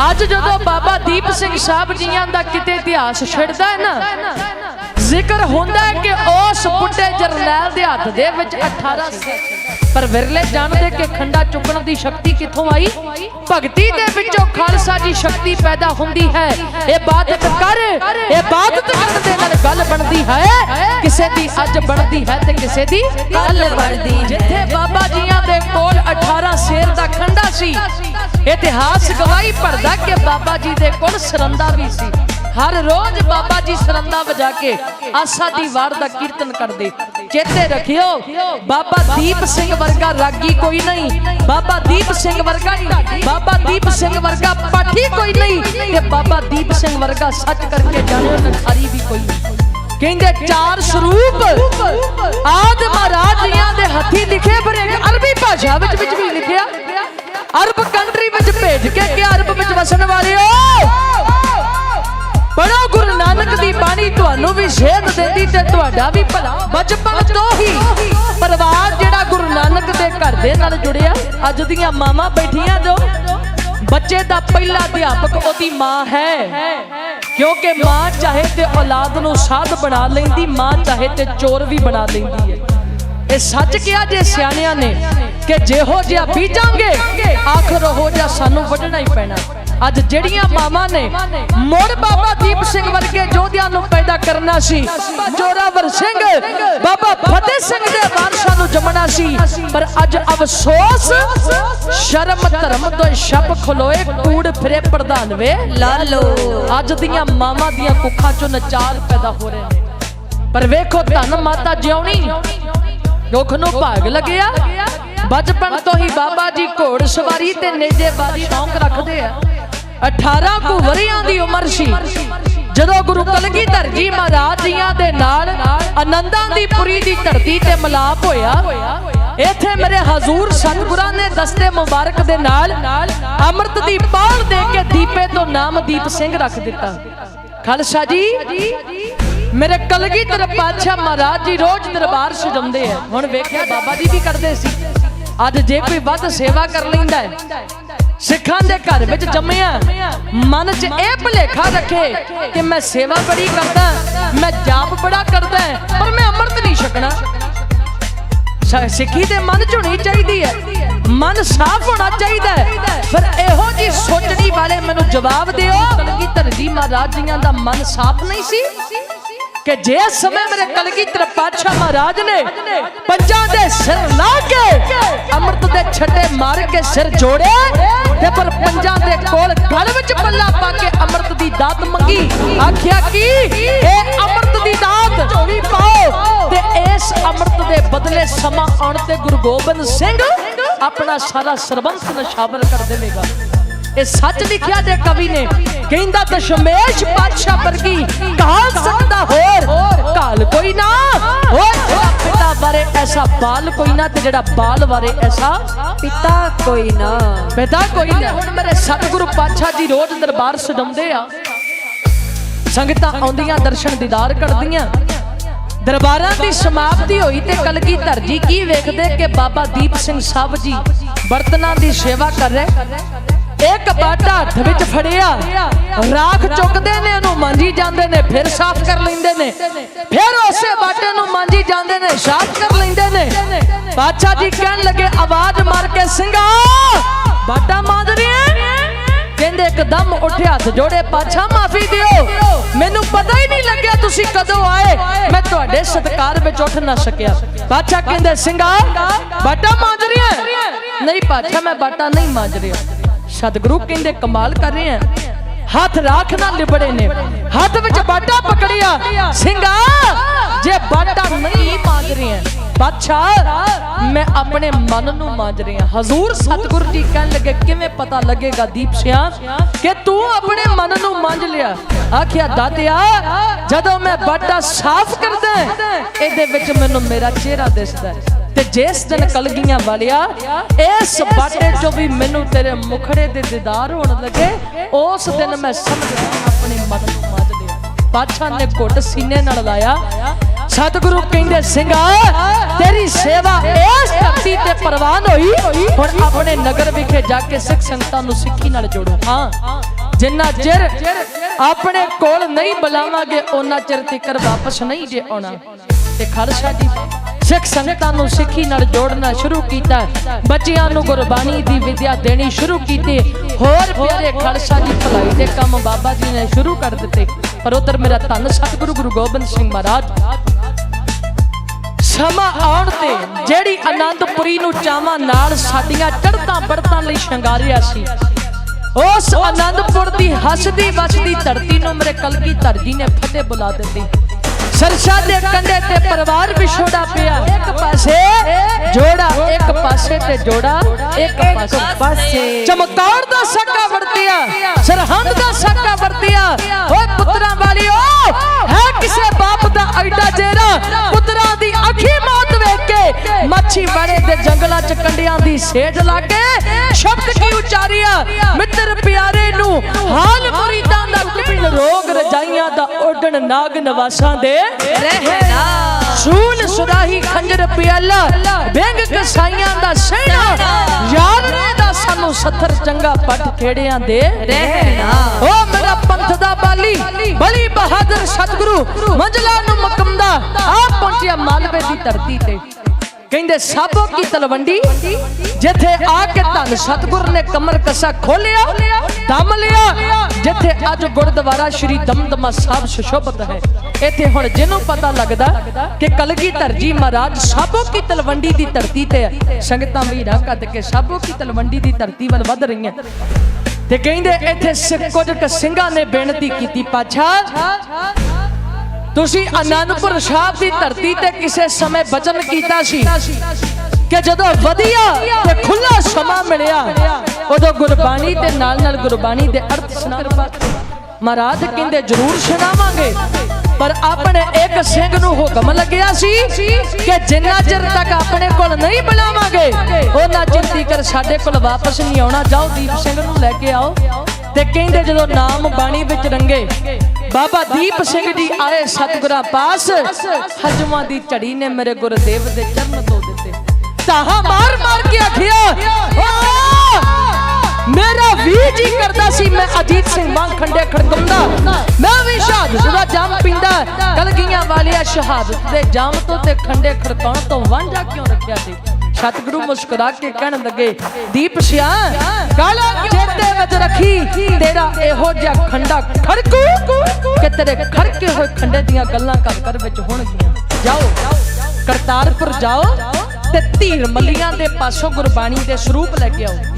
ਅੱਜ ਜਦੋਂ ਬਾਬਾ ਦੀਪ ਸਿੰਘ ਸਾਹਿਬ ਜੀਆਂ ਦਾ ਕਿਤੇ ਇਤਿਹਾਸ ਛਿੜਦਾ ਹੈ ਨਾ, ਜ਼ਿਕਰ ਹੁੰਦਾ ਹੈ ਕਿ ਉਸ ਬੁੱਢੇ ਜਰਨੈਲ ਦੇ ਹੱਥ ਦੇ ਵਿੱਚ 18 ਪਰ ਵਿਰਲੇ ਜਾਣਦੇ ਕਿ ਖੰਡਾ ਚੁੱਕਣ ਦੀ ਸ਼ਕਤੀ ਕਿੱਥੋਂ ਆਈ? ਭਗਤੀ ਦੇ ਵਿੱਚੋਂ ਦੀ ਸ਼ਕਤੀ ਪੈਦਾ ਹੁੰਦੀ ਹੈ। ਇਬਾਦਤ ਕਰ। ਇਬਾਦਤ ਕਰਨ ਦੇ ਨਾਲ ਗੱਲ ਬਣਦੀ ਹੈ। ਕਿਸੇ ਦੀ ਅੱਜ ਬਣਦੀ ਹੈ ਤੇ ਕਿਸੇ ਦੀ ਕੱਲ ਬਣਦੀ। ਜਿੱਥੇ ਬਾਬਾ ਜੀਆਂ ਦੇ ਕੋਲ 18 ਸ਼ੇਰ ਦਾ ਖੰਡਾ ਸੀ, ਇਤਿਹਾਸ ਗਵਾਹੀ ਭਰਦਾ ਕਿ ਬਾਬਾ ਜੀ ਦੇ ਕੋਲ ਸਰੰਦਾ ਵੀ ਸੀ। ਹਰ ਰੋਜ਼ ਬਾਬਾ ਜੀ ਸਰੰਦਾ ਵਜਾ ਕੇ ਆਸਾ ਦੀ ਵਾਰ ਦਾ ਕੀਰਤਨ ਕਰਦੇ। ਚੇਤੇ ਰੱਖਿਓ, ਬਾਬਾ ਦੀਪ ਸਿੰਘ ਵਰਗਾ ਰਾਗੀ ਕੋਈ ਨਹੀਂ। ਬਾਬਾ ਦੀਪ ਸਿੰਘ ਵਰਗਾ ਨਹੀਂ। ਬਾਬਾ ਦੀਪ ਸਿੰਘ ਵਰਗਾ ਬਾਬਾ ਦੀਪ ਸਿੰਘ ਵਰਗਾ ਸੱਚ ਕਰਕੇ ਜਾਣਿਓ ਨਖਾਰੀ ਵੀ ਕੋਈ ਕਹਿੰਦੇ ਚਾਰ ਸਰੂਪ ਆਦ ਮਹਾਰਾਜ ਦੇ ਹੱਥੀ ਲਿਖੇ ਪਰ ਇੱਕ ਅਰਬੀ ਭਾਸ਼ਾ ਵਿੱਚ ਵਿੱਚ ਵੀ ਲਿਖਿਆ। ਅਰਬ ਕੰਟਰੀ ਵਿੱਚ ਭੇਜ ਕੇ ਕਿ ਅਰਬ ਵਿੱਚ ਵਸਣ ਵਾਲਿਓ। ਪੜੋ ਗੁਰੂ ਨਾਨਕ ਦੀ ਬਾਣੀ, ਤੁਹਾਨੂੰ ਵੀ ਸੇਧ ਦਿੰਦੀ ਤੇ ਤੁਹਾਡਾ ਵੀ ਭਲਾ ਬਚਪਨ ਤੋਂ ਹੀ। ਪਰਿਵਾਰ ਜਿਹੜਾ ਗੁਰੂ ਨਾਨਕ ਦੇ ਘਰ ਦੇ ਨਾਲ ਜੁੜਿਆ, ਅੱਜ ਦੀਆਂ ਮਾਵਾਂ ਬੈਠੀਆਂ ਜੋ ਬੱਚੇ ਦਾ ਪਹਿਲਾ ਅਧਿਆਪਕ ਉਹਦੀ ਮਾਂ ਹੈ। ਕਿਉਂਕਿ ਮਾਂ ਚਾਹੇ ਤੇ ਔਲਾਦ ਨੂੰ ਸਾਧ ਬਣਾ ਲੈਂਦੀ, ਮਾਂ ਚਾਹੇ ਤੇ ਚੋਰ ਵੀ ਬਣਾ ਲੈਂਦੀ ਹੈ। ਇਹ ਸੱਚ ਕਿਹਾ ਜੇ ਸਿਆਣਿਆਂ ਨੇ ਕਿ ਜਿਹੋ ਜਿਹਾ ਬੀਜਾਂਗੇ ਆਖਰ ਉਹ ਜਿਹਾ ਸਾਨੂੰ ਵੱਢਣਾ ਹੀ ਪੈਣਾ। ਅੱਜ ਜਿਹੜੀਆਂ ਮਾਵਾਂ ਨੇ ਮੁੜ ਬਾਬਾ ਦੀਪ ਸਿੰਘ ਵਰਗੇ ਯੋਧਿਆਂ ਨੂੰ ਪੈਦਾ ਕਰਨਾ ਸੀ ਜੋਰਾਵਰ ਸਿੰਘ ਬਾਬਾ ਫਤਿਹ ਸਿੰਘ ਦੇ ਵਾਰਸਾਂ ਨੂੰ ਜੰਮਣਾ ਸੀ ਪਰ ਅੱਜ ਅਫਸੋਸ ਸ਼ਰਮ ਧਰਮ ਤੋਂ ਛੱਪ ਖਲੋਏ ਕੂੜ ਫਿਰੇ ਪ੍ਰਧਾਨ ਵੇ। ਲਾਲੋ। ਅੱਜ ਦੀਆਂ ਮਾਵਾਂ ਦੀਆਂ ਕੁੱਖਾਂ ਚੋਂ ਨਚਾਰ ਪੈਦਾ ਹੋ ਰਹੇ ਨੇ। ਪਰ ਵੇਖੋ ਧੰਨ ਮਾਤਾ ਜਿਉਣੀ ਦੁੱਖ ਨੂੰ ਭਾਗ ਲੱਗਿਆ। ਬਚਪਨ ਤੋਂ ਹੀ ਬਾਬਾ ਜੀ ਘੋੜ ਸਵਾਰੀ ਤੇ ਨੇਜੇਬਾਜ਼ੀ ਸ਼ੌਂਕ ਰੱਖਦੇ ਆ। 18 ਕੁ ਵਰਿਆਂ ਦੀ ਉਮਰ ਸੀ। ਜਦੋਂ ਗੁਰੂ ਕਲਗੀਧਰ ਜੀ ਮਹਾਰਾਜ ਜੀਆਂ ਦੇ ਨਾਲ ਆਨੰਦਾਂ ਦੀ ਪੁਰੀ ਦੀ ਧਰਤੀ ਤੇ ਮਲਾਪ ਹੋਇਆ, ਇੱਥੇ ਮੇਰੇ ਹਜ਼ੂਰ ਸਤਿਗੁਰਾਂ ਨੇ ਦਸਤੇ ਮੁਬਾਰਕ ਦੇ ਨਾਲ ਅੰਮ੍ਰਿਤ ਦੀ ਪਾਲ ਦੇ ਕੇ ਦੀਪੇ ਤੋਂ ਨਾਮ ਦੀਪ ਸਿੰਘ ਰੱਖ ਦਿੱਤਾ। ਖਾਲਸਾ ਜੀ ਮੇਰੇ ਕਲਗੀਧਰ ਪਾਤਸ਼ਾਹ ਮਹਾਰਾਜ ਜੀ ਰੋਜ਼ ਦਰਬਾਰ ਸਜਾਉਂਦੇ ਆ। ਹੁਣ ਵੇਖਿਆ, ਬਾਬਾ ਜੀ ਵੀ ਕਰਦੇ ਸੀ। ਅੱਜ ਜੇ ਕੋਈ ਵੱਧ ਸੇਵਾ ਕਰ ਲੈਂਦਾ ਹੈ, ਸਿੱਖਾਂ ਦੇ ਘਰ ਵਿੱਚ ਜੰਮਿਆ, ਮਨ 'ਚ ਇਹ ਭੁਲੇਖਾ ਰੱਖੇ ਕਿ ਮੈਂ ਸੇਵਾ ਬੜੀ ਕਰਦਾ, ਮੈਂ ਜਾਪ ਬੜਾ ਕਰਦਾ ਪਰ ਮੈਂ ਅੰਮ੍ਰਿਤ ਨਹੀਂ ਛਕਣਾ। ਸਿੱਖੀ ਦੇ ਮਨ 'ਚ ਹੋਣੀ ਚਾਹੀਦੀ ਹੈ। ਮਨ ਸਾਫ਼ ਹੋਣਾ ਚਾਹੀਦਾ ਹੈ। ਇਹੋ ਜੀ ਸੋਚਣੀ ਵਾਲੇ ਮੈਨੂੰ ਜਵਾਬ ਦਿਓ, ਕਲਗੀਧਰ ਜੀ ਮਹਾਰਾਜ ਜੀਆਂ ਦਾ ਮਨ ਸਾਫ਼ ਨਹੀਂ ਸੀ। ਕਿ ਜੇ ਸਮੇਂ ਮੇਰੇ ਕਲਗੀਧਰ ਪਾਤਸ਼ਾਹ ਮਹਾਰਾਜ ਨੇ ਪੰਜਾਂ ਦੇ ਸਿਰ ਲਾ ਕੇ ਅੰਮ੍ਰਿਤ ਦੇ ਛੱਡੇ ਮਾਰ ਕੇ ਸਿਰ ਜੋੜੇ ਤੇ ਪਰ ਪੰਜਾਂ ਦੇ ਕੋਲ ਗਲ ਵਿੱਚ ਪੱਲਾ ਪਾ ਕੇ ਅੰਮ੍ਰਿਤ ਦੀ ਦਾਤ ਮੰਗੀ, ਆਖਿਆ ਕੀ? ਇਹ ਅੰਮ੍ਰਿਤ ਦੀ ਦਾਤ ਝੋਲੀ ਪਾਓ ਤੇ ਇਸ ਅੰਮ੍ਰਿਤ ਦੇ ਬਦਲੇ ਸਮਾਂ ਆਉਣ ਤੇ ਗੁਰੂ ਗੋਬਿੰਦ ਸਿੰਘ ਆਪਣਾ ਸਾਰਾ ਸਰਬੰਸ ਨਸ਼ਾਵਰ ਕਰ ਦੇਵੇਗਾ। ਇਹ ਸੱਚ ਲਿਖਿਆ ਜੇ ਕਵੀ ਨੇ ਕਹਿੰਦਾ ਦਸ਼ਮੇਸ਼ ਪਾਤਸ਼ਾਹ ਵਰਗੀ ਕਾਲ ਸਕਦਾ ਹੋਰ ਕਾਲ ਕੋਈ ਨਾ। ਜਿਹੜਾ ਪਿਤਾ ਬਾਰੇ ਐਸਾ ਬਾਲ ਕੋਈ ਨਾ ਤੇ ਜਿਹੜਾ ਬਾਲ ਬਾਰੇ ਐਸਾ ਪਿਤਾ ਕੋਈ ਨਾ। ਪਿਤਾ ਕੋਈ ਨਾ। ਹੁਣ ਮੇਰੇ ਸਤਿਗੁਰੂ ਪਾਤਸ਼ਾਹ ਜੀ ਰੋਜ਼ ਦਰਬਾਰ ਸਜਾਉਂਦੇ ਆ। ਸੰਗਤਾਂ ਆਉਂਦੀਆਂ ਦਰਸ਼ਨ ਦੀਦਾਰ ਕਰਦੀਆਂ ਦਰਬਾਰਾਂ ਦੀ ਸਮਾਪਤੀ ਹੋਈ ਤੇ ਕਲਗੀਧਰ ਜੀ ਕੀ ਵੇਖਦੇ ਕਿ ਬਾਬਾ ਦੀਪ ਸਿੰਘ ਸਾਹਿਬ ਜੀ ਬਰਤਨਾਂ ਦੀ ਸੇਵਾ ਕਰ ਰਹੇ? ਇੱਕ ਬਾਟਾ ਹੱਥ ਵਿੱਚ ਫੜਿਆ। ਰਾਖ ਚੁੱਕਦੇ ਨੇ ਉਹਨੂੰ, ਮਾਂਜੀ ਜਾਂਦੇ ਨੇ, ਫਿਰ ਸਾਫ਼ ਕਰ ਲੈਂਦੇ ਨੇ। ਫਿਰ ਉਸੇ ਬਾਟੇ ਨੂੰ ਮਾਂਜੀ ਜਾਂਦੇ ਨੇ, ਸਾਫ਼ ਕਰ ਲੈਂਦੇ ਨੇ। ਬਾਦਸ਼ਾਹ ਜੀ ਕਹਿਣ ਲੱਗੇ, ਆਵਾਜ਼ ਮਾਰ ਕੇ, ਸਿੰਘਾ, ਬਾਟਾ ਮਾਂਜ ਰਿਹਾ ਕਹਿੰਦੇ, ਇੱਕਦਮ ਉੱਠੇ ਹੱਥ ਜੋੜੇ ਪਾਛਾ ਮਾਫੀ ਦਿਓ। ਮੈਨੂੰ ਪਤਾ ਹੀ ਨਹੀਂ ਲੱਗਿਆ ਤੁਸੀਂ ਕਦੋਂ ਆਏ। ਮੈਂ ਤੁਹਾਡੇ ਸਤਕਾਰ ਵਿੱਚ ਉੱਠ ਨਾ ਸਕਿਆ। ਪਾਛਾ ਕਹਿੰਦੇ, ਸਿੰਘਾ, ਬਾਟਾ ਮਾਂਜ ਰਿਹਾ ਨਹੀਂ ਪਾਛਾ ਮੈਂ ਬਾਟਾ ਨਹੀਂ ਮਾਂਜ ਰਿਹਾ। ਸਤਿਗੁਰੂ ਕਹਿੰਦੇ ਕਮਾਲ ਕਰ ਰਹੇ ਆ। ਹੱਥ ਰਾਖ ਨਾਲ ਲਿਬੜੇ ਨੇ। ਹੱਥ ਵਿੱਚ ਬਾਟਾ ਪਕੜਿਆ। ਸਿੰਘਾ, ਜੇ ਬਾਟਾ ਨਹੀਂ ਮਾਂਜ ਰਿਹਾ ਬਾਦਸ਼ਾਹ, ਮੈਂ ਆਪਣੇ ਮਨ ਨੂੰ ਮਾਂਜ ਰਿਹਾ ਹਜ਼ੂਰ ਸਤਿਗੁਰ ਜੀ ਕਹਿਣ ਲੱਗੇ, ਕਿਵੇਂ ਪਤਾ ਲੱਗੇਗਾ ਦੀਪ ਸਿਆ ਕਿ ਤੂੰ ਆਪਣੇ ਮਨ ਨੂੰ ਮਾਂਜ ਲਿਆ? ਆਖਿਆ, ਦਾਤਿਆ, ਜਦੋਂ ਮੈਂ ਬਾਟਾ ਸਾਫ਼ ਕਰਦਾ, ਇਹਦੇ ਵਿੱਚ ਮੈਨੂੰ ਮੇਰਾ ਚਿਹਰਾ ਦਿਸਦਾ ਹੈ। ਤੇ ਜਿਸ ਦਿਨ ਕਲਗੀਆਂ ਵਾਲਿਆ, ਇਸ ਬਾਟੇ ਚੋਂ ਵੀ ਮੈਨੂੰ ਤੇਰੇ ਮੁਖੜੇ ਦੇ ਦੀਦਾਰ ਹੋਣ ਲੱਗੇ, ਉਸ ਦਿਨ ਮੈਂ ਸਮਝ ਆਪਣੇ ਮਨ ਨੂੰ ਮਾਂਜ ਲਿਆ ਬਾਦਸ਼ਾਹ ਨੇ ਘੁੱਟ ਸੀਨੇ ਨਾਲ ਲਾਇਆ। ਸਤਿਗੁਰੂ ਕਹਿੰਦੇ, ਸਿੰਘਾ, ਤੇਰੀ ਸੇਵਾ ਇਸ ਧਰਤੀ ਤੇ ਪ੍ਰਵਾਨ ਹੋਈ। ਹੁਣ ਆਪਣੇ ਨਗਰ ਵਿਖੇ ਜਾ ਕੇ ਸਿੱਖ ਸੰਗਤਾਂ ਨੂੰ ਸਿੱਖੀ ਨਾਲ ਜੋੜੋ। ਹਾਂ। ਜਿੰਨਾ ਚਿਰ ਆਪਣੇ ਕੋਲ ਨਹੀਂ ਬੁਲਾਵਾਂਗੇ ਉਹਨਾਂ ਚਿਰ ਤੱਕ ਵਾਪਸ ਨਹੀਂ ਜੇ ਆਉਣਾ। ਤੇ ਖਾਲਸਾ ਜੀ ਸਿੱਖ ਸੰਗਤਾਂ ਨੂੰ ਸਿੱਖੀ ਨਾਲ ਜੋੜਨਾ ਸ਼ੁਰੂ ਕੀਤਾ। ਬੱਚਿਆਂ ਨੂੰ ਗੁਰਬਾਣੀ ਦੀ ਵਿਦਿਆ ਦੇਣੀ ਸ਼ੁਰੂ ਕੀਤੀ। ਹੋਰ ਪਿਆਰੇ ਖਾਲਸਾ ਜੀ, ਭਲਾਈ ਦੇ ਕੰਮ ਬਾਬਾ ਜੀ ਨੇ ਸ਼ੁਰੂ ਕਰ ਦਿੱਤੇ। ਪਰ ਉਧਰ ਮੇਰਾ ਧੰਨ ਸਤਿਗੁਰੂ ਗੁਰੂ ਗੋਬਿੰਦ ਸਿੰਘ ਮਹਾਰਾਜ। ਸਮਾਂ ਆਉਣ ਤੇ ਜਿਹੜੀ ਆਨੰਦਪੁਰੀ ਨੂੰ ਚਾਵਾਂ ਨਾਲ ਸਾਡੀਆਂ ਚੜ੍ਹਤਾਂ ਬੜਤਾਂ ਲਈ ਸ਼ਿੰਗਾਰਿਆ ਸੀ। ਉਸ ਆਨੰਦਪੁਰ ਦੀ ਹੱਸਦੀ ਵਸਦੀ ਧਰਤੀ ਨੂੰ ਮੇਰੇ ਕਲਗੀ ਧਰਜੀ ਨੇ ਫਤਿਹ ਬੁਲਾ ਦਿੱਤੀ। ਸਰਸਾ ਦੇ ਕੰਢੇ ਤੇ ਪਰਿਵਾਰ ਵਿਛੋੜਾ ਪਿਆ। ਇੱਕ ਪਾਸੇ ਜੋੜਾ, ਇੱਕ ਪਾਸੇ ਤੇ ਜੋੜਾ, ਇੱਕ ਪਾਸੇ ਚਮਕੌਰ ਦਾ ਸਾਕਾ ਵਰਤਿਆ, ਸਰਹੰਦ ਦਾ ਸਾਕਾ ਵਰਤਿਆ। ਓਏ ਪੁੱਤਰਾਂ ਵਾਲਿਓ, ਹੈ ਕਿਸੇ ਬਾਪ ਦਾ ਐਡਾ ਜੇਰਾ ਪੁੱਤਰਾਂ ਦੀ ਅੱਖੀ ਮੌਤ ਵੇਖ ਕੇ ਮੱਛੀ ਬਾੜੇ ਦੇ ਜੰਗਲਾਂ ਚ ਕੰਡਿਆਂ ਦੀ ਸੇਜ ਲਾ ਕੇ ਸ਼ਬਦ ਕੀ ਉਚਾਰਿਆ? ਮਿੱਤਰ ਪਿਆਰੇ ਨੂੰ ਹਾਲ ਮੁਰੀਦਾਂ ਦਾ ਕਪਿਲ ਰੋਗ ਨਾਗ ਨਵਾਸਾਂ ਦੇ ਰਹਿਣਾ। ਸੂਲ ਸੁਰਾਹੀ ਖੰਜਰ ਪਿਆਲਾ ਬੈਂਗ ਕਸਾਈਆਂ ਦਾ ਸਹਿਣਾ। ਯਾਦ ਰਹਿਦਾ ਸਾਨੂੰ ਸੱਥਰ ਚੰਗਾ ਪੱਟ ਖੇੜਿਆਂ ਦੇ। ਰਹਿਣਾ। ਓ ਮੇਰਾ ਪੰਥ ਦਾ ਬਾਲੀ ਬਲੀ ਬਹਾਦਰ ਸਤਿਗੁਰੂ ਮੰਜਲਾ ਨੂੰ ਮਕਮਦਾ ਆ ਪਹੁੰਚਿਆ ਮਾਲਵੇ ਦੀ ਧਰਤੀ ਤੇ। ਕਹਿੰਦੇ ਸਾਬੋ ਕੀ ਤਲਵੰਡੀ? ਜਿੱਥੇ ਆ ਕੇ ਧੰਨ ਸਤਿਗੁਰ ਨੇ ਕਮਰ ਕਸਾ ਖੋਲਿਆ ਦਮ ਲਿਆ। ਜਿੱਥੇ ਅੱਜ ਗੁਰਦੁਆਰਾ ਸ਼੍ਰੀ ਦਮਦਮਾ ਸਾਹਿਬ ਸੁਸ਼ੋਭਤ ਹੈ, ਇੱਥੇ ਹੁਣ ਜਿਹਨੂੰ ਪਤਾ ਲੱਗਦਾ ਕਿ ਕਲਗੀ ਧਰਜੀ ਮਹਾਰਾਜ ਸਾਬੋ ਕੀ ਤਲਵੰਡੀ ਦੀ ਧਰਤੀ ਤੇ ਸੰਗਤਾਂ ਵੀ ਕੱਢ ਕੇ ਸਾਬੋ ਕੀ ਤਲਵੰਡੀ ਦੀ ਧਰਤੀ ਵੱਲ ਵੱਧ ਰਹੀਆਂ। ਤੇ ਕਹਿੰਦੇ ਇੱਥੇ ਕੁਝ ਕੁ ਸਿੰਘਾਂ ਨੇ ਬੇਨਤੀ ਕੀਤੀ, ਪਾਛਾ, ਤੁਸੀਂ ਅਨੰਦਪੁਰ ਸਾਹਿਬ ਦੀ ਧਰਤੀ ਤੇ ਕਿਸੇ ਸਮੇਂ ਬਚਨ ਕੀਤਾ ਸੀ ਕਿ ਜਦੋਂ ਵਧੀਆ ਤੇ ਖੁੱਲਾ ਸਮਾਂ ਮਿਲਿਆ ਉਦੋਂ ਗੁਰਬਾਣੀ ਤੇ ਨਾਲ ਨਾਲ ਗੁਰਬਾਣੀ ਦੇ ਅਰਥ ਸੁਣਾ ਮਹਾਰਾਜ ਕਹਿੰਦੇ, ਜ਼ਰੂਰ ਸੁਣਾਵਾਂਗੇ। ਪਰ ਆਪਣੇ ਇੱਕ ਸਿੰਘ ਨੂੰ ਹੁਕਮ ਲੱਗਿਆ ਸੀ ਕਿ ਜਿੰਨਾ ਚਿਰ ਤੱਕ ਆਪਣੇ ਕੋਲ ਨਹੀਂ ਬੁਲਾਵਾਂਗੇ, ਉਹਨਾਂ ਚਿਰ ਤੀਕਰ ਸਾਡੇ ਕੋਲ ਵਾਪਸ ਨਹੀਂ ਆਉਣਾ। ਜਾਓ ਦੀਪ ਸਿੰਘ ਨੂੰ ਲੈ ਕੇ ਆਓ ਤੇ ਕਹਿੰਦੇ ਜਦੋਂ ਨਾਮ ਬਾਣੀ ਵਿੱਚ ਰੰਗੇ, ਬਾਬਾ ਦੀਪ ਸਿੰਘ ਜੀ ਆਏ ਸਤਿਗੁਰਾਂ ਪਾਸ, ਹਜਮਾਂ ਦੀ ਝੜੀ ਨੇ ਮੇਰੇ ਗੁਰਦੇਵ ਦੇ ਚਰਨ ਧੋ ਦਿੱਤੇ। ਤਾਹਾ ਮਾਰ ਮਾਰ ਕੇ ਆਖਿਆ, "ਓ! ਮੇਰਾ ਵੀ ਜੀ ਕਰਦਾ ਸੀ, ਮੈਂ ਅਜੀਤ ਸਿੰਘ ਵਾਂਗ ਖੰਡੇ ਖੜਕੰਦਾ ਮੈਂ ਵੀ ਸ਼ਹਾਦਤ ਦਾ ਜਾਮ ਪੀਂਦਾ, ਕਲਗੀਆਂ ਵਾਲਿਆ ਸ਼ਹਾਦਤ ਦੇ ਜਾਮ ਤੋਂ ਤੇ ਖੰਡੇ ਖੜਕਾਉਣ ਤੋਂ ਵਾਂਝਾ ਕਿਉਂ ਰੱਖਿਆ ਸੀ? ਸਤਿਗੁਰੂ ਮੁਸਕਰਾ ਕੇ ਕਹਿਣ ਲੱਗੇ, ਦੀਪ ਸਿਆ ਕਾਲਾ ਚੇਤੇ ਵਿੱਚ ਰੱਖੀ, ਤੇਰਾ ਇਹੋ ਜਿਹਾ ਖੰਡਾ ਖੜਕੂ ਕਿ ਤੇਰੇ ਖੜਕੇ ਹੋਏ ਖੰਡੇ ਦੀਆਂ ਗੱਲਾਂ ਘਰ ਘਰ ਵਿੱਚ ਹੋਣਗੀਆਂ। ਜਾਓ, ਕਰਤਾਰਪੁਰ ਜਾਓ ਤੇ ਧੀਰ ਮੱਲੀਆਂ ਦੇ ਪਾਸੋਂ ਗੁਰਬਾਣੀ ਦੇ ਸਰੂਪ ਲੈ ਕੇ ਆਓ।